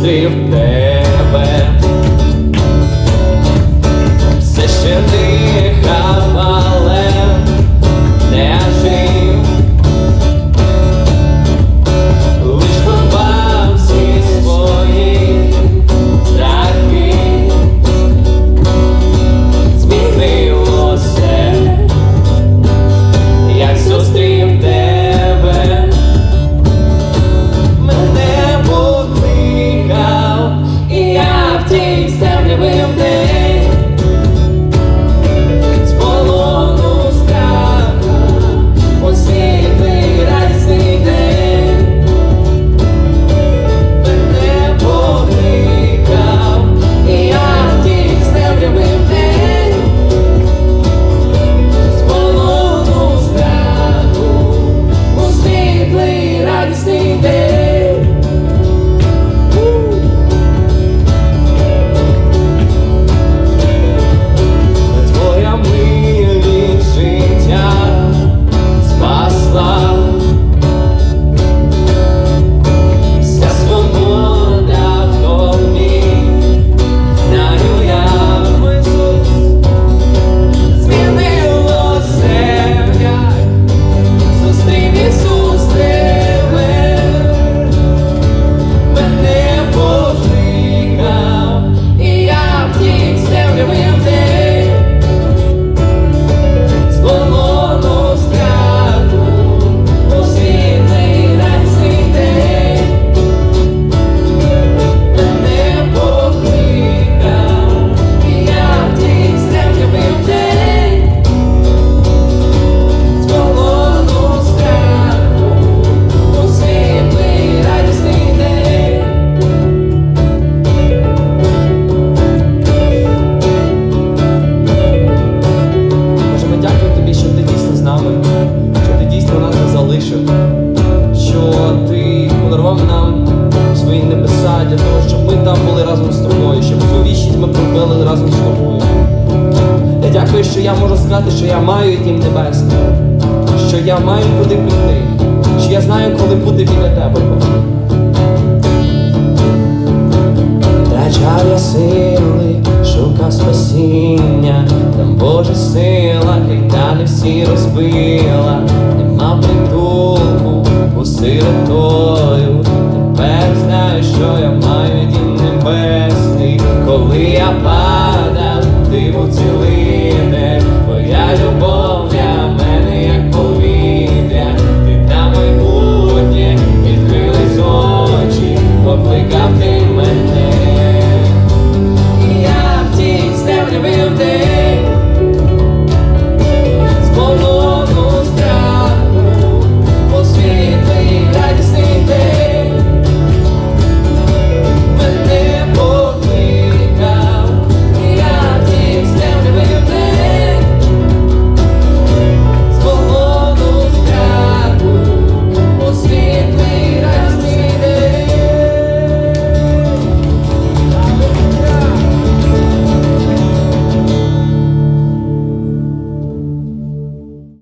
зустрів те. нами, що ти дійсно нас не залишив, що ти подарував нам свої небеса для того, щоб ми там були разом з тобою, щоб цю вічність ми пробили разом з тобою. Я дякую, що я можу сказати, що я маю Дім Небесний, що я маю куди піти, що я знаю, коли буде біля тебе. Втрачав я сили, шука спасіння, там Боже син ти розбила, нема притулку у сиротою. Тепер знаю, що я маю дім небесний, коли я падав, ти був цілий.